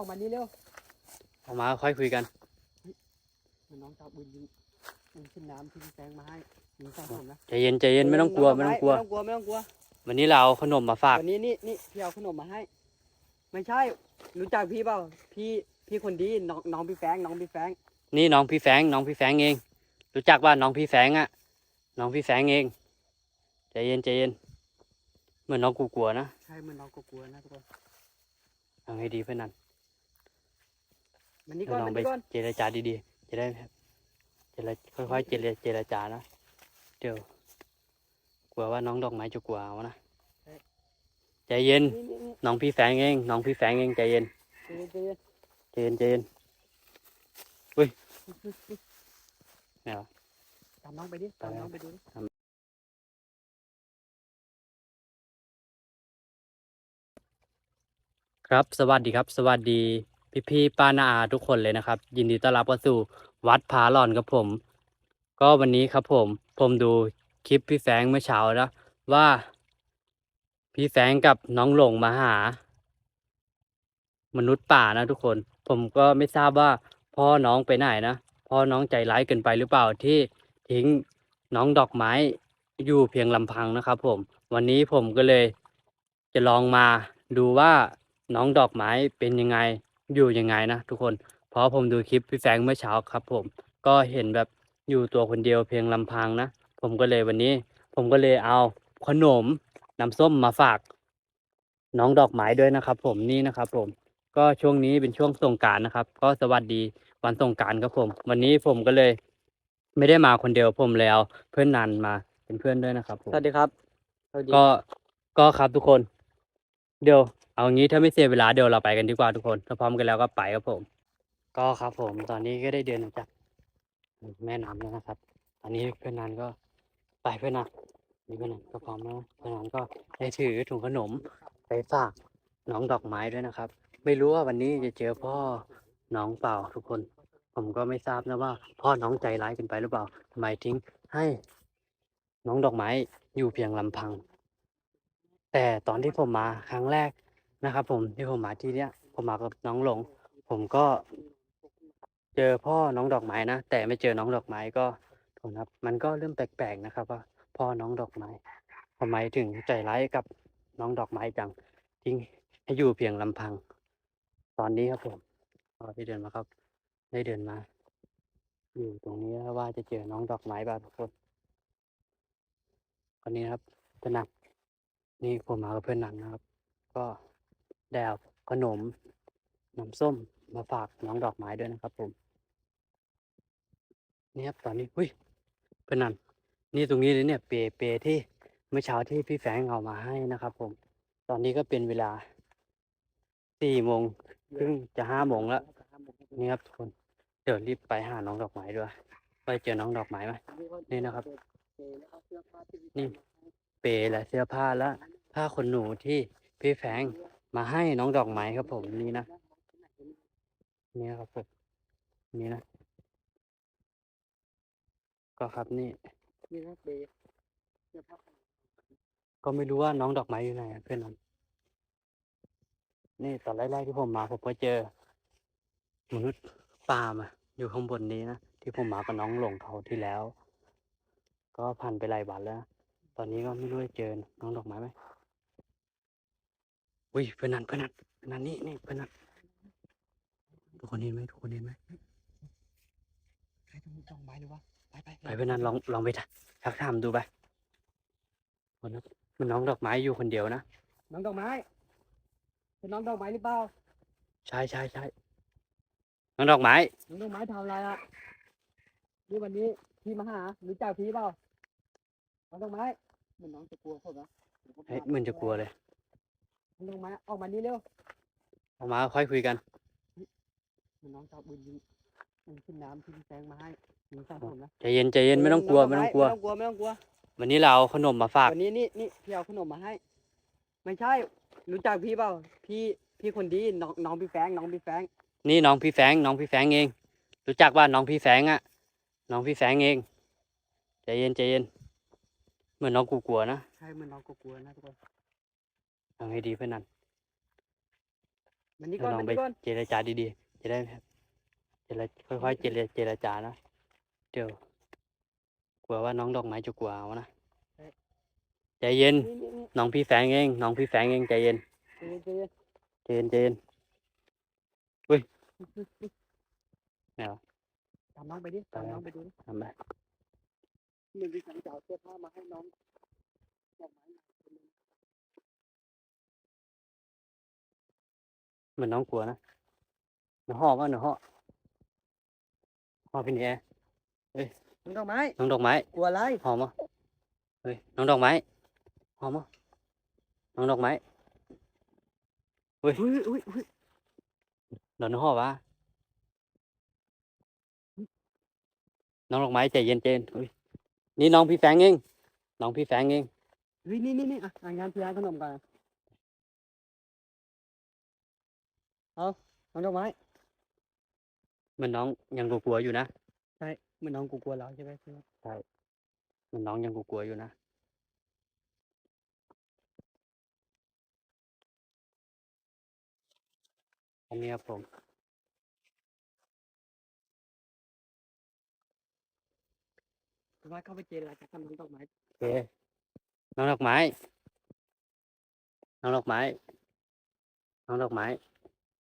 อกมานี่เร็วออกมาค่อยคุยกันเหมือนน้องจะเอาปืนยิงยิงขึ้นน้ำที่พี่แฟงมาให้ยิงใส่ผมนะใจเย็นใจเย็นไม่ต้องกลัวไม่ต้องกลัวไม่ต้องกลัวไม่ต้องกลัว วันนี้เราเอาขนมมาฝากวันนี้นี่นี่พี่เอาขนมมาให้ ไม่ใช่ รู้จักพี่เปล่าพี่พี่คนดีน้องน้องพี่แฟงน้องพี่แฟงนี่น้องพี่แฟงน้องพี่แฟงเอง รู้จักว่าน้องพี่แฟงอะน้องพี่แฟงเองใจเย็นใจเย็นเหมือนน้องกูกลัวๆนะใช่เหมือนน้องก็กลัวนะทุกคนทำให้ดีเพื่อนนั้น มันนี่เดี๋ก่ยอวนลอมังนไปนี่ก่อนเจรจาดีๆ จะได้เจรค่อยๆเจรเจรจานะเดี๋ยวกลัวว่าน้องดอกไม้จะกลัวเอานะใจเย็นนี่นี่นี่น้องพี่แฟงเอง น้องพี่แฟงเองใจเย็นใจเย็นใจเย็นใจเย็นใจเย็นอุ้ยเนี่ยวะตามน้องไปดิตามน้องไปดูดิครับ สวัสดีครับ สวัสดี พี่พี่ๆป้านาอาทุกคนเลยนะครับ ยินดีต้อนรับเข้าสู่วัดผาหลอนกับผม ก็วันนี้ครับผม ผมดูคลิปพี่แฟงเมื่อเช้านะว่า พี่แฟงกับน้องหลงมาหา มนุษย์ป่านะทุกคน ผมก็ไม่ทราบว่าพ่อน้องไปไหนนะพ่อน้องใจร้ายเกินไปหรือเปล่าที่ทิ้งน้องดอกไม้อยู่เพียงลำพังนะครับ ผม วันนี้ผมก็เลยจะลองมาดูว่าน้องดอกไม้เป็นยังไง อยู่ยังไงนะทุกคน เพราะผมดูคลิปพี่แฟงเมื่อเช้าครับ ผมก็เห็นแบบอยู่ตัวคนเดียวเพียงลำพังนะผมก็เลยวันนี้ ผมก็เลยเอาขนมน้ำส้มมาฝาก น้องดอกไม้ด้วยนะครับ ผมนี่นะครับ ผมก็ช่วงนี้เป็นช่วงสงกรารนะครับ ก็สวัสดีวันสงกรารครับผม วันนี้ผมก็เลย ไม่ได้มาคนเดียวผมแล้ว เพื่อนนันมาเป็นเพื่อนด้วยนะครับผมสวัสดีครับสวัสดีก็ก็ครับทุกคน เดี๋ยว เอางี้ถ้าไม่เสียเวลาเดี๋ยวเราไปกันดีกว่าทุกคนถ้าพร้อมกันแล้วก็ไปครับผม ก็ครับผมตอนนี้ก็ได้เดินออกจากแม่น้ำแล้วนะครับ ตอนนี้เพื่อนนันก็ไปเพื่อนนันนี่เพื่อนนันก็พร้อมแล้วเพื่อนนันก็ได้ถือถุงขนมไปฝากน้องดอกไม้ด้วยนะครับ ไม่รู้ว่าวันนี้จะเจอพ่อน้องเปล่าทุกคน ผมก็ไม่ทราบนะว่า พ่อน้องใจร้ายกันไปหรือเปล่าทำไมทิ้งให้ น้องดอกไม้อยู่เพียงลำพัง แต่ตอนที่ผมมาครั้งแรก นะครับ ผมที่ผมมาที่เนี้ยผมมากับน้องหลง ผมก็ เจอพ่อน้องดอกไม้นะแต่ไม่เจอน้องดอกไม้ก็ผมครับ มันก็เริ่มแปลกๆนะครับ ว่าพ่อน้องดอกไม้ทำไมถึงใจร้ายกับน้องดอกไม้จังทิ้งให้อยู่เพียงลำพัง ตอนนี้ครับผมพอได้เดินมาครับ ได้เดินมา อยู่ตรงนี้ว่าจะเจอน้องดอกไม้บ้างทุกคนวันนี้ครับจะหนักนี่ผมมากับเพื่อนนันนะครับ ก็ ได้เอาขนมน้ำส้มมาฝากน้องดอกไม้ด้วยนะครับผมนี่ครับตอนนี้อุ้ยเพื่อนนันนี่ตรงนี้เลยเนี่ยเปเปที่เมื่อเช้าที่พี่แฟงเอามาให้นะครับ ผม ตอนนี้ก็เป็นเวลาสี่โมงครึ่งจะห้าโมงแล้วนี่ครับทุกคนเดี๋ยวรีบไปหาน้องดอกไม้ด้วยไปเจอน้องดอกไม้ไหมนี่นะครับ นี่เปและเสื้อผ้าและผ้าขนหนูที่พี่แฟง มาให้น้องดอกไม้ครับผมนี่นะนี่ครับผมนี่นะ ก็ครับนี่นี่นะเบย์เสื้อผ้าก็ไม่รู้ว่าน้องดอกไม้อยู่ไหนเพื่อนนั้นนี่ตอนแรกๆที่ผมมาผมก็เจอ มนุษย์ป่ามาอยู่ข้างบนนี้นะที่ผมมากับน้องหลงเขาที่แล้ว ก็ผ่านไปหลายวันแล้ว ตอนนี้ก็ไม่รู้จะเจอน้องดอกไม้ไหม อุ้ยเพื่อนนั้นเพื่อนนั้นเพื่อนนั้นนี่นี่เพื่อนนั้นทุกคนเห็นไหมทุกคนเห็นไหมใครจะมีจองไม้หรือวะไปไปไปเพื่อนนั้นลองลองไปทักถามดูไปคนนั้นมันน้องดอกไม้อยู่คนเดียวนะน้องดอกไม้ เป็นน้องดอกไม้หรือเปล่าใช่ใช่ใช่น้องดอกไม้น้องดอกไม้ทำอะไรอะนี่วันนี้พี่มาหารู้จักพี่เปล่าน้องดอกไม้เหมือนน้องจะกลัวผมนะดี๋ยวผมเฮ้ยพาเหมันจะกลัวเลย น้องดอกไม้ออกมานี่เร็วออกมาค่อยคุยกันเหมือนน้องจะเอาปืนยิงยิงขึ้นน้ำที่พี่แฟงมาให้ยิงใส่ผมนะใจเย็นใจเย็นไม่ต้องกลัวไม่ต้องกลัว ไม่ต้องกลัวไม่ต้องกลัว วันนี้เราเอาขนมมาฝาก วันนี้นี่นี่พี่เอาขนมมาให้ ไม่ใช่ รู้จักพี่เปล่า พี่พี่คนดีน้องน้องพี่แฟงน้องพี่แฟงนี่น้องพี่แฟงน้องพี่แฟงเอง รู้จักว่าน้องพี่แฟงอะน้องพี่แฟงเอง ใจเย็นใจเย็น เหมือนน้องกูกลัวๆนะ ใช่เหมือนน้องก็กลัวนะทุกคน ทำให้ดีเพื่อนนันมันนี่ให้ก่อนน้องมันไปนี่ก่อนเจรจาดีๆ จะได้เจรค่อยๆเจรเจรจานะเดี๋ยวกลัวว่าน้องดอกไม้จะกลัวเอานะใจเย็น นี่นี่นี่น้องพี่แฝงเอง น้องพี่แฝงเองใจเย็นใจเย็นใจเย็นใจเย็นใจเย็นอุ้ยไหนวะตามน้องไปดิตามน้องไปดูดิทำไมหนึ่งที่ฉันจะเอาเสื้อผ้ามาให้น้องดอกไม้ เหมือนน้องกลัวนะหนูห่อว่าหนูห่อห่อพี่เนี่ยน้องดอกไม้ น้องดอกไม้กลัวอะไรหอมอะเฮ้ยน้องดอกไม้หอมอะน้องดอกไม้อุ้ยอุ้ยอุ้ยเดี๋ยวน้องหอมวะน้องดอกไม้ใจเย็นเจนอุ้ยนี่น้องพี่แฟงเองน้องพี่แฟงเองเฮ้ยนี่นี่นี่อะอะงานพี่ร้านขนมกัน เอาน้องดอกไม้เหมันน้องยังกลัวๆอยู่นะเหมือนน้องกูกลัวเราใช่ไหมใช่ไหมเหมันน้องยังกลัวๆอยู่นะอันนี้ครับผม ดอกไม้เข้าไปเจรจากับน้องดอกไม้โอเคน้องดอกไม้ น้องดอกไม้ น้องดอกไม้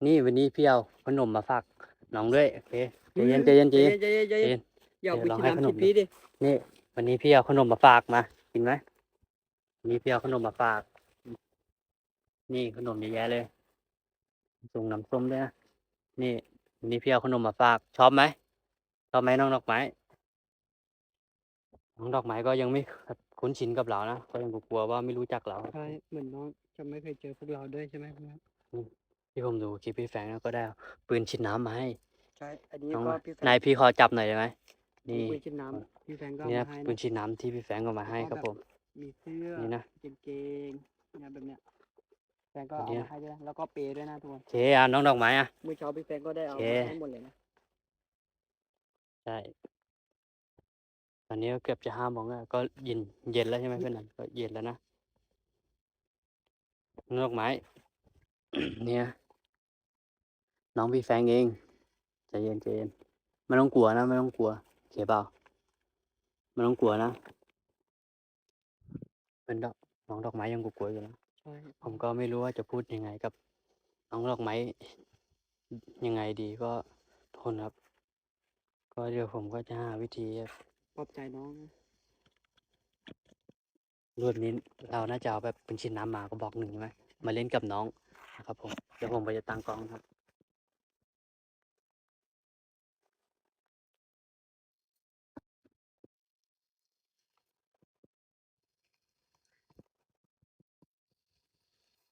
นี่วันนี้พี่เอาขนมมาฝากน้องด้วยโอเคใจเย็นใจเย็นใจเย็นใจเย็นใจใจเย็เย็นนอย่าเอาไปเดี๋ยวกินเราให้ขนน้ำมคิดพี่ดินี่ วันนี้พี่เอาขนมมาฝากมากินไหมวันนี้พี่เอาขนมมาฝาก นี่ขนมเยอะแยะเลยส่งน้ำส้มด้วยนะนี่วันนี้พี่เอาขนมมาฝากชอบไหมชอบไหมน้องดอกไม้น้องดอกไม้ก็ยังไม่คุ้นชินกับเรานะก็ยังกลัวว่าไม่รู้จักเราใช่เหมือนน้องจะไม่เคยเจอพวกเราด้วยใช่ไหมเพื่อน ที่ผมดูคลิปพี่แฟงนะก็ได้เอาปืนฉีดน้ำมาให้ใช่อันนี้น้องก็พี่แฟนนายพี่ขอจับหน่อยได้ไหมมีนี่ปืนชินน้ำพี่แฟนก็เอานี่นะมาให้ปืนนะฉีดน้ำที่พี่แฟงก็มาให้ครับผม มีเสื้อนี่นะกางเกงเนี่ยแบบเนี้ยแฟนก็แบบเอาเนี้ย มาให้ด้วยนะแล้วก็เปย์ด้วยนะทุกคนโอเคอะน้องดอกไม้อะ เมื่อเช้าพี่แฟนก็ได้เอาโอเค มาให้หมดเลยนะใช่ตอนนี้ก็เกือบจะห้าโมงแล้วก็เย็นเย็นแล้วใช่ไหมเพื่อนนันก็เย็นแล้วนะน้องดอกไม้ เนี่ย น้องพี่แฟงเองใจเย็นใจเย็นไม่ต้องกลัวนะไม่ต้องกลัวโอเคเปล่าไม่ต้องกลัวนะเป็นดอกน้องดอกไม้ยังกลัวๆอยู่นะใช่ผมก็ไม่รู้ว่าจะพูดยังไงกับ น้องดอกไม้ยังไงดีก็ทนครับ ก็เดี๋ยวผมก็จะหาวิธีปลอบใจน้องนะรวดนี้เราน่าจะเอาแบบเป็นชิ้นน้ำหมากระบอกหนึ่งใช่ไหมมาเล่นกับน้องนะครับผมเดี๋ยวผมไปจะตั้งกล้องครับ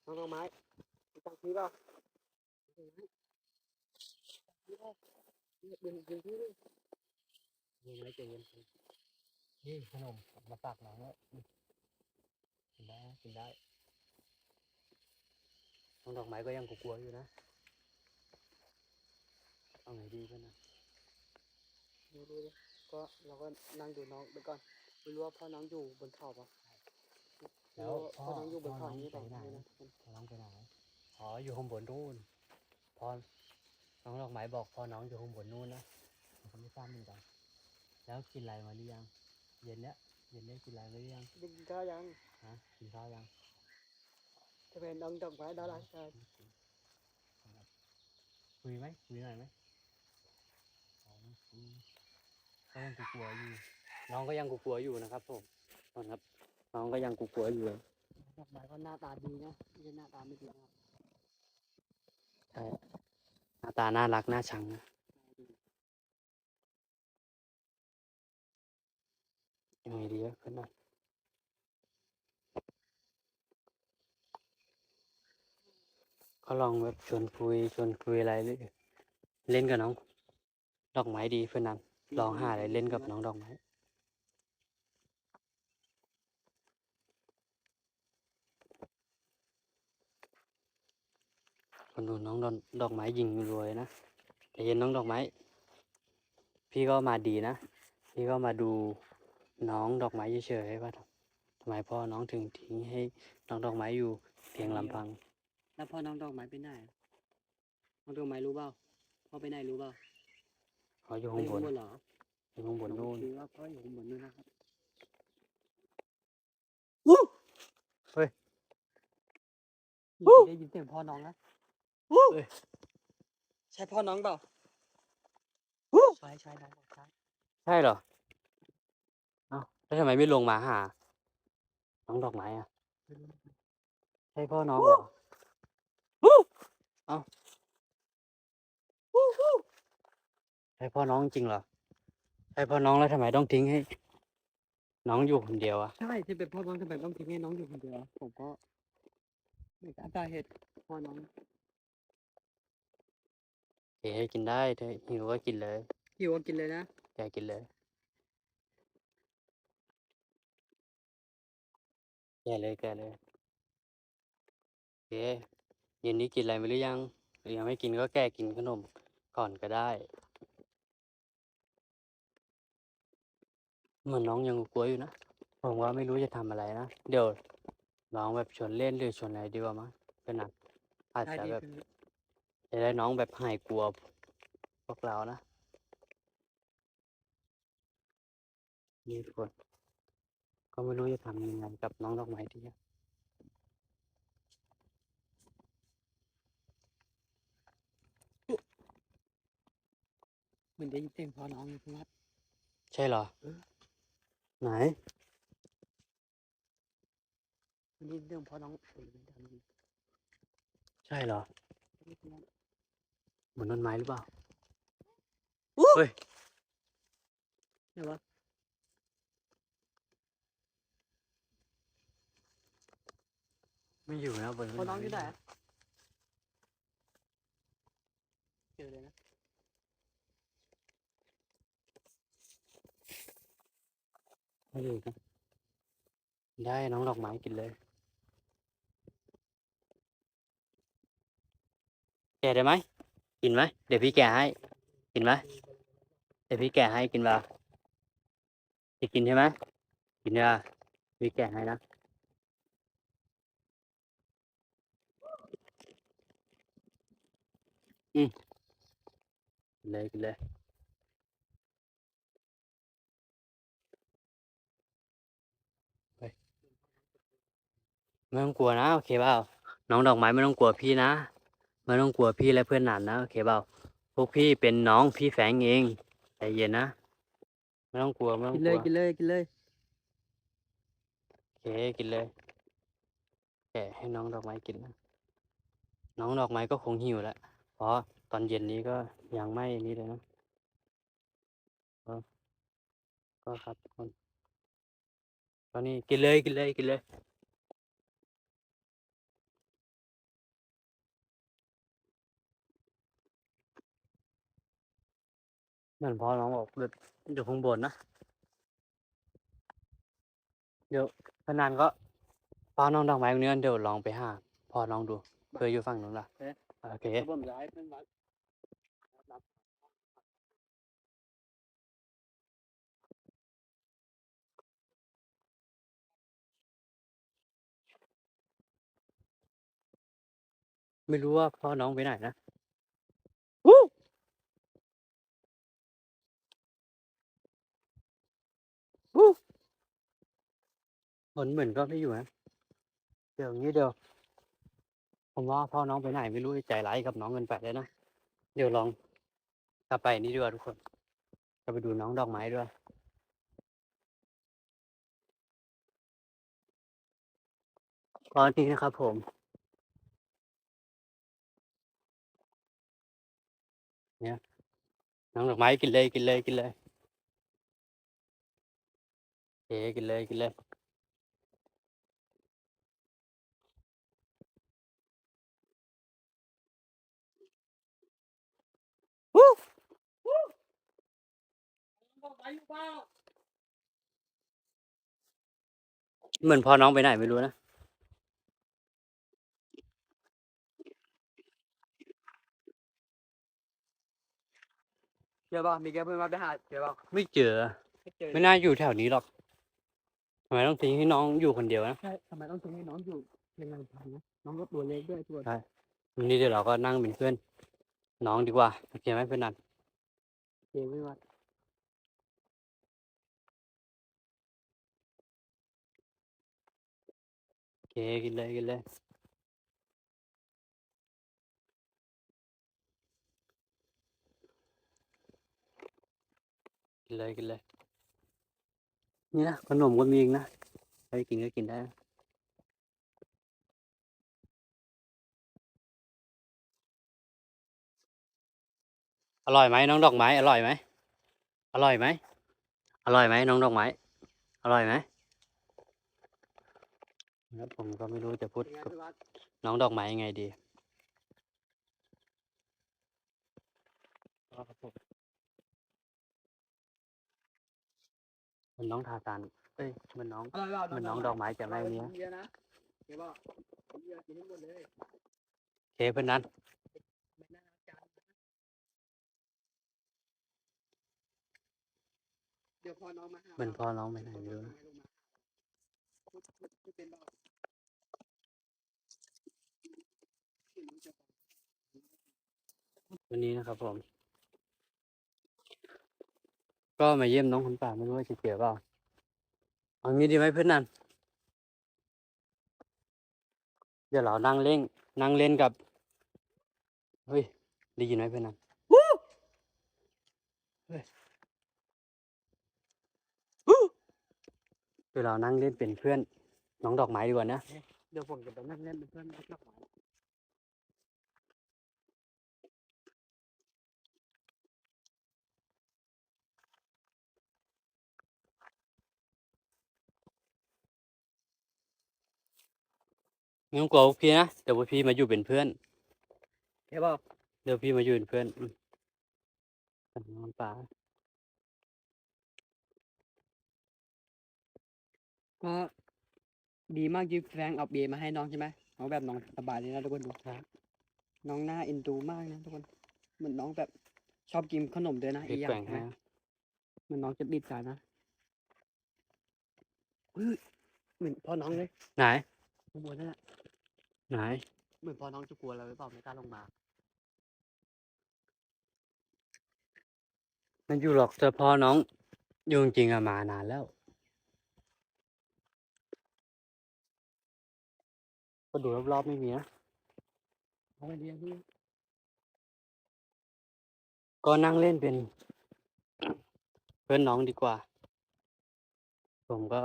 น้องดอกไม้มีตังค์ซื้อเปล่ามีตังค์ซื้อเปล่าเนี่ยเดินเดินซื้อดินี่ไม่ใจเย็นนี่ขนมมาฝากน้องแล้วกินได้กินได้น้องดอกไม้ก็ยังกลัวๆอยู่นะ เอาไงดีเพื่อนนะดูดูดิก็เราก็นั่งดูน้องไปก่อนไม่รู้ว่าพ่อน้องอยู่บนเขาปะ ไม่รู้ว่าพ่อน้องอยู่บนเขาอย่างนี้เปล่าไม่รู้นะทุกคนน้องไปไหนอ๋ออยู่ข้างบนนู่นพ่อน้องดอกไม้บอกพ่อน้องอยู่ข้างบนนู่นนะผมก็ไม่ทราบเหมือนกันแล้วกินอะไรมาหรือยัง เย็นเนี้ยเย็นเนี้ยกินอะไรมาหรือยังได้กินข้าวยังฮะกินข้าวยังจะเป็นน้องดอกไม้ดาราชายคุยไหมคุยหน่อยไหมอ๋อคุยก็ยังกลัวๆอยู่ น้องก็ยังกลัวๆอยู่นะครับผมนะครับ น้องก็ยังกลัวๆอยู่เลยดอกไม้ก็หน้าตาดีนะไม่ใช่หน้าตาไม่ดีนะครับใช่หน้าตาน่ารักน่าชังนะยังไงดีอะเพื่อนนะก็ลองแบบชวนคุยชวนคุยอะไรเลยเล่นกับน้อง ดอกไม้ดีเพื่อนนั้นลองหาอะไรเล่นกับน้องดอกไม้ คนดูน้องดอกดอกไม้ยิงรวยนะแต่เย็นน้องดอกไม้ พี่ก็มาดีนะ พี่ก็มาดูน้องดอกไม้เฉยๆว่าทำไมพ่อน้องถึงทิ้งให้น้องดอกไม้อยู่เพียงลำพัง แล้วพ่อน้องดอกไม้ไปไหนอะน้องดอกไม้รู้เปล่าพ่อไปไหนรู้เปล่าเขาอยู่พ่อข้างอบยู่นข้างบนเหรออยู่ข้างบนนู่นคือว่าพ่ออยู่ข้างบนนู่นนะครับเฮ้ยได้ยินเสียงพ่อน้องนะเฮ้ย ใช่พ่อน้องเปล่าใช่ใช่น้องบอกใช่ใช่เหรอ เอ้าแล้วทำไมไม่ลงมาหา น้องดอกไม้อะ ใช่พ่อน้องเหรอเอ้าใช่พ่อน้องจริงเหรอ ใช่พ่อน้องแล้วทำไมต้องทิ้งให้ น้องอยู่คนเดียวอะ ใช่ที่เป็นพ่อน้องทำไมต้องทิ้งให้น้องอยู่คนเดียวอะผมก็ไม่ทราบสาเหตุพ่อน้อง เอ๋กินได้ถ้าหิวก็กินเลยหิวก็กินเลยนะแกกินเลยแกเลยแกเลยเอ๋เย็นนี้กินอะไรมาหรือยังหรือยังไม่กินก็แกกินขนมก่อนก็ได้เหมือนน้องยังกลัวอยู่นะผมว่าไม่รู้จะทำอะไรนะ เดี๋ยวลองแบบชวนเล่นหรือชวนอะไรดีกว่ามั้งก็นัดอาจได้จะดีแบบคือ จะได้น้องแบบหายกลัวพวกเรานะ นี่ทุกคนก็ไม่รู้จะทำยังไงกับน้องดอกไม้ดีอะเหมือนได้ยินเสียงพ่อน้องเลยพี่วัดใช่เหรอเออไหนเหมันได้ยินเสียงพ่อน้องเออมันดังดีใช่เหรอ พี่วัดเหมือนต้นไม้หรือเปล่าอู้เฮ้ยไหนวะไม่อยู่นะบนพ่อต้นน้องไม้อยู่ไหนอะเจอเลยนะไม่อยู่นะได้น้องดอกไม้กินเลย แกะได้ไหม กินไหมเดี๋ยวพี่แกให้ กินไหมเดี๋ยวพี่แกให้กินเปล่าจะกินใช่ไหมกินเนี่ยพี่แกให้นะอืมเลยกินเลยไม่ต้องกลัวนะโอเคเปล่าน้องดอกไม้ไม่ต้องกลัวพี่นะ ไม่ต้องกลัวพี่และเพื่อนหนานนะโอเคเปล่าพวกพี่เป็นน้องพี่แฝงเองใจเย็นนะไม่ต้องกลัวไม่ต้อกิงนกเลลัยวกินเลยกินเลยโอเคกินเลยแกะให้น้องดอกไม้กินนะน้องดอกไม้ก็คงหิวแล้วเพราะตอนเย็นนี้ก็ยังไม่นี้เลยนะก็ก็ครับทุกคนตอนนี้กินเลยกินเลยกินเลย เหมือนพอน้องบอกอยู่ข้างบนนะ เดี๋ยวพนันก็ป้าน้องดอกไม้ตรงนี้เดี๋ยวลองไปหาพอน้องดูเพื่ออยู่ฝั่งนู้นล่ะโอเคผมจะให้เพื่อนวัดไม่รู้ว่าพ่อน้องไปไหนนะ เหมือนเหมือนก็ไม่อยู่นะเดี๋ยวงี้เดี๋ยวผมว่าพ่อน้องไปไหนไม่รู้ใจร้ายกับน้องเกินไปดเลยนะเดี๋ยวลองกลับไปนี่ด้วยทุกคนกลับไปดูน้องดอกไม้ด้วยตอนนี้นะครับผมเนี่ยน้องดอกไม้กินเลยกินเลยกินเลย เอ๋กินเลยกินเลยเหมือนพอน้องไปไหนไม่รู้นะเจอป่ะมีแกเพื่อนวัดไปหาเจอป่ะไม่เจอไม่เจอ ไม่น่าอยู่แถวนี้หรอก ทำไมต้องทิ้งให้น้องอยู่คนเดียวนะใช่ทำไมต้องทิ้งให้น้องอยู่เพียงลำพังนะน้องก็ตัวเล็กด้วยตัวใช่วันนี้เดี๋ยวเราก็นั่งเป็นเพื่อน น้องดีกว่าโอเคไหมเพื่อนนันโอเคพี่วัดโอเคกินเลยกินเลยกินเลยกินเลย นี่นะขนมก็มีอีกนะใครกินก็กินได้ อร่อยไหมน้องดอกไม้ อร่อยไหม อร่อยไหม อร่อยไหมน้องดอกไม้ อร่อยไหมครับผมก็ไม่รู้จะพูดกับน้องดอกไม้ยังไงดี ครับผ มเหมันน้องทาซานเอ้ยเหมันน้องอร่อยเปล่าเหมันน้องดอกไม้จะไม่เนี้ยเยอะนะเดี๋ยวบอกเยอะกินให้หมดเลยเคเพื่อนนั้นไม่น่ารักจังเดี๋ยวพอน้องมาหาเหมือนพ่อน้องไปไหนไม่รู้นะพูดพูดพูดเป็นเปล่าเห็นน้องจะบอกวันนี้นะครับผม ก็มาเยี่ยมน้องคนป่าไม่รู้ว่าจะเกี่ยวเปล่าเอางี้ดีไหมเพื่อนนันเดี๋ยวเรานั่งเล่นนั่งเล่นกับ เฮ้ยได้ยินไหมเพื่อนนันเฮ้ยเดี๋ยวเรานั่งเล่นเป็นเพื่อน น้องดอกไม้ดีกว่านะ เดี๋ยวผมจะไปนั่งเล่นเป็นเพื่อนนักดอกไม้ ไม่ต้องกลัวพวกพี่นะเดี๋ยวพวกพี่มาอยู่เป็นเพื่อนเห็นเปล่าเดี๋ยวพี่มาอยู่เป็นเพื่อนอืมกับน้องป่าก็ดีมากที่แฟรงค์เอาเบียร์มาให้น้องใช่ไหมน้องแบบน้องสบายเลยนะทุกคนดูครับน้องหน้าเอ็นดูมากนะทุกคนเหมือนน้องแบบชอบกินขนมด้วยนะพี่อีกอแกว่ย่างงให้นะนะเหมันน้องจะติดใจนะเฮ้ยเหมือนพ่อน้องเลยไหนข้างบนนั่นแหละ ไหนเหมือนพ่อน้องจะกลัวเราหรือเปล่าไม่กล้าลงมา มันอยู่หรอกแต่พอน้องอยู่จริงๆอะมานานแล้ว ก็ดูรอบๆไม่มีนะเอาไปเรียนพี่ก็นั่งเล่นเป็น เพื่อนน้องดีกว่า ผมก็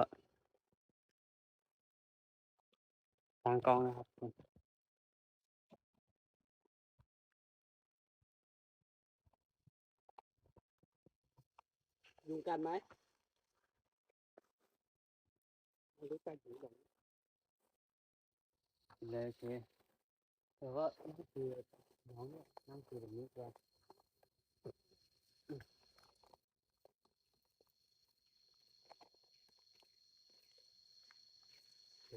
ตั้งกล้องนะครับยุงกันไหมไม่รู้กันอยู่ไหนเลยโอเคแต่ว่านี่คือน้องเนี่ยนั่งคุยแบบนี้กันโอเค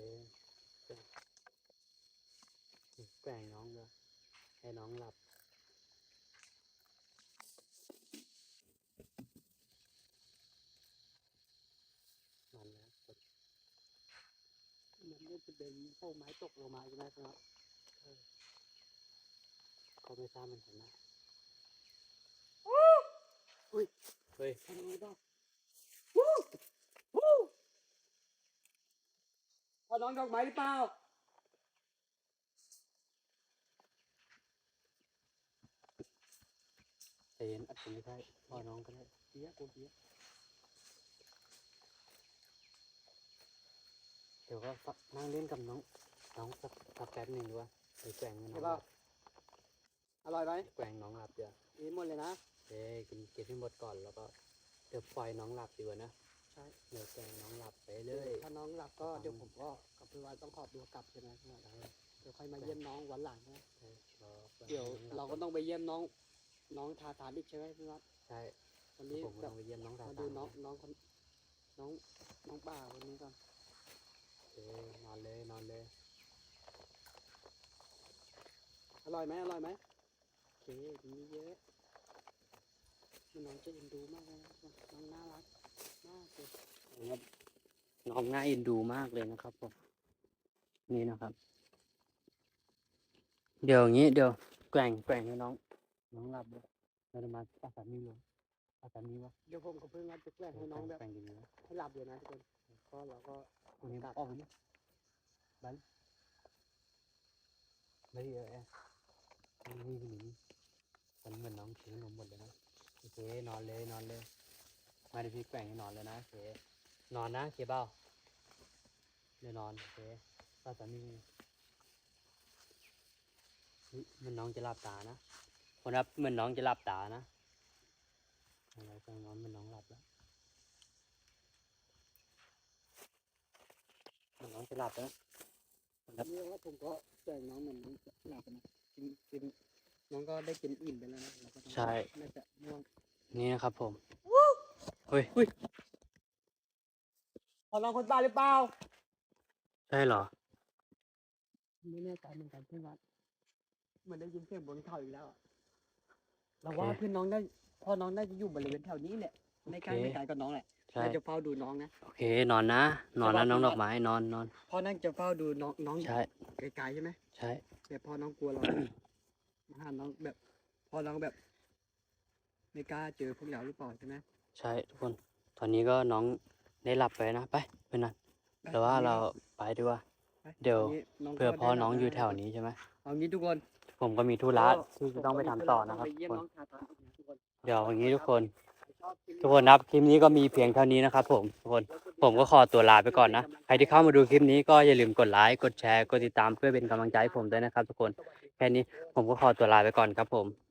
แกล้งน้องเลย ให้น้องหลับมันแล้วมันก็จะเป็นพวกไม้ตกลงมาใช่ไหมครับเขาไม่ทราบเหมันเห็นนะอุ้ย เฮ้ยทำไงบ้างวู้วู้พ่อน้องดอกไม้หรือเปล่า แต่เห็นอาจจะไม่ใช่พ่อน้องก็ได้เปียกกูเปียกเดี๋ยวก็สักนั่งเล่นกับน้องน้องสักสักแป๊บหนึ่งดีกว่าไปแกว่งให้น้ใช่องหเปล่าลับอร่อยไหมแกว่งน้องหลับเดี๋ยวนี่หมดเลยนะเอ้ยกินกินให้หมดก่อนแล้วก็เดี๋ยวปล่อยน้องหลับดีกว่านะใช่เดี๋ยวแกล้งน้องหลับไปเลย ถ้าน้องหลับก็ฟังเดี๋ยวผมก็กลับไปว่าต้องขอตัวกลับใช่ไหมเดี๋ยวค่อยมาเยี่ยมน้องวันหลังนะใช่รอแกงเดี๋ยวน้องหเราลับก็ต้องไปเยี่ยมน้อง น้องทาทานอีกใช่ไหมพี่วัดใช่วันนี้ผมก็แบต้อบงไปเยี่ยมน้องตามาตาดูน้องน้องคนน้องน้องป่าคนนี้ก่อนเอ้ยนอนเลยนอนเลยอร่อยไหมอร่อยไหมโอเคมีเยอะมันน้องจะเอ็นดูมากเลยนะน้องน่ารักมากเลยนะครับน้องน่าเอ็นดูมากเลยนะครับผมนี่นะครับ เดี๋ยวอย่างนี้เดี๋ยวแกว่งแกว่งให้น้อง น้องหลับเลยเราจะมาปัสสาวะเลยปัสสาวะวะเดี๋ยวผมก็เพิ่งว่าจะแกล้งให้น้องแบบแปลงอย่างนี้วะให้หลับเลยนะทุกคนก็เราก็ตรงนี้ออกนะบันไม่เยอะแอะนี่นี่นี่มันเหมือนน้องกินขนมหมดเลยนะโอเคนอนเลยนอนเลยมาดิพี่แกว่งให้นอนเลยนะโอเคนอนนะโอเคเปล่าเดี๋ยวนอนโอเคปัสสาวะเฮ้ยมันน้องจะหลับตานะ คนครับเหมือนน้องจะหลับตานะอะไรก็นอนเหมันน้องหลับแล้วเหมันน้องจะหลับแล้วนี่ว่าผมก็แกล้งน้องเหมือนหลับนะกินกินน้องก็ได้กินอิ่มไปแล้วนะเราก็ต้องใช่ น่าจะง่วงนี่นะครับผมเฮ้ยพอน้องคนตายหรือเปล่าใช่เหรอ ไม่แน่ใจเหมือนกันเพื่อนวัดเหมือนได้ยินเสียงบนเขาอีกแล้วอะ เราว่าเพื่อนน้องได้พ่อน้องน่าจะอยู่บริเวณแถวนี้แหละไม่ไกลโอเคไม่ไกลกับน้องแหละใช่น่าจะเฝ้าดูน้องนะ โอเคนอนนะ นอนนะแต่ว่าน้องดอกไม้นอนนอนพ่อนั่งจะเฝ้าดูน้องน้องใช่ไกลๆใช่ไหมใช่แต่พ่อน้องกลัวเรามาหาน้องแบบพ่อน้องแบบ ไม่กล้าเจอพวกเราหรือเปล่าใช่ไหมใช่ทุกคน ตอนนี้ก็น้องได้หลับไปนะไปไปนอนแต่ว่าเราไปดีกว่าไปเดี๋ยวตนนี้น้เผื่อก็พ่อได้หลับน้องอยู่ได้แถวนี้ใช่ไหมเอางี้ทุกคน ผมก็มีธุระที่จะต้องไปทำต่อนะครับไปเยี่ยมทุกคนน้องคาตาทุกคนเดี๋ยวอย่างนี้ทุกคนชอบลิปทุกคนครับคลิปนี้ก็มีเพียงเท่านี้นะครับ ผมทุกคนผมก็ขอตัวลาไปก่อนนะใครที่เข้ามาดูคลิปนี้ก็อย่าลืมกดไลค์กดแชร์กดติดตามเพื่อเป็นกำลังใจให้ผมด้วยนะครับ ทุกคนแค่นี้ผมก็ขอตัวลาไปก่อนครับผม